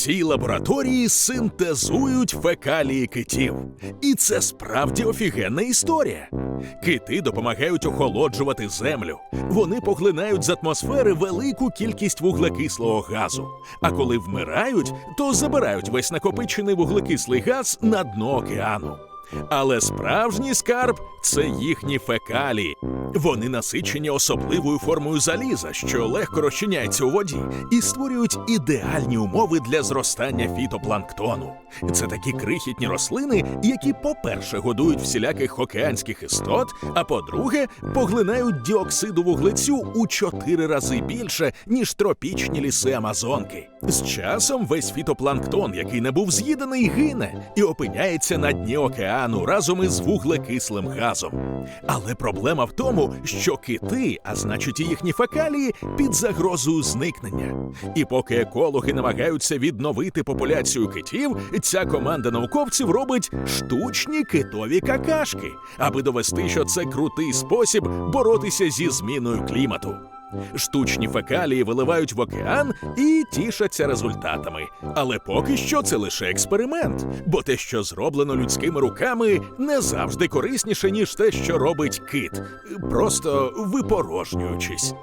Усі лабораторії синтезують фекалії китів. І це справді офігенна історія. Кити допомагають охолоджувати землю. Вони поглинають з атмосфери велику кількість вуглекислого газу. А коли вмирають, то забирають весь накопичений вуглекислий газ на дно океану. Але справжній скарб це їхні фекалії. Вони насичені особливою формою заліза, що легко розчиняється у воді, і створюють ідеальні умови для зростання фітопланктону. Це такі крихітні рослини, які, по-перше, годують всіляких океанських істот, а по-друге, поглинають діоксиду вуглецю у чотири рази більше, ніж тропічні ліси Амазонки. З часом весь фітопланктон, який не був з'їдений, гине і опиняється на дні океану разом із вуглекислим газом. Але проблема в тому, що кити, а значить і їхні фекалії, під загрозою зникнення. І поки екологи намагаються відновити популяцію китів, ця команда науковців робить штучні китові какашки, аби довести, що це крутий спосіб боротися зі зміною клімату. Штучні фекалії виливають в океан і тішаться результатами. Але поки що це лише експеримент, бо те, що зроблено людськими руками, не завжди корисніше, ніж те, що робить кит, просто випорожнюючись.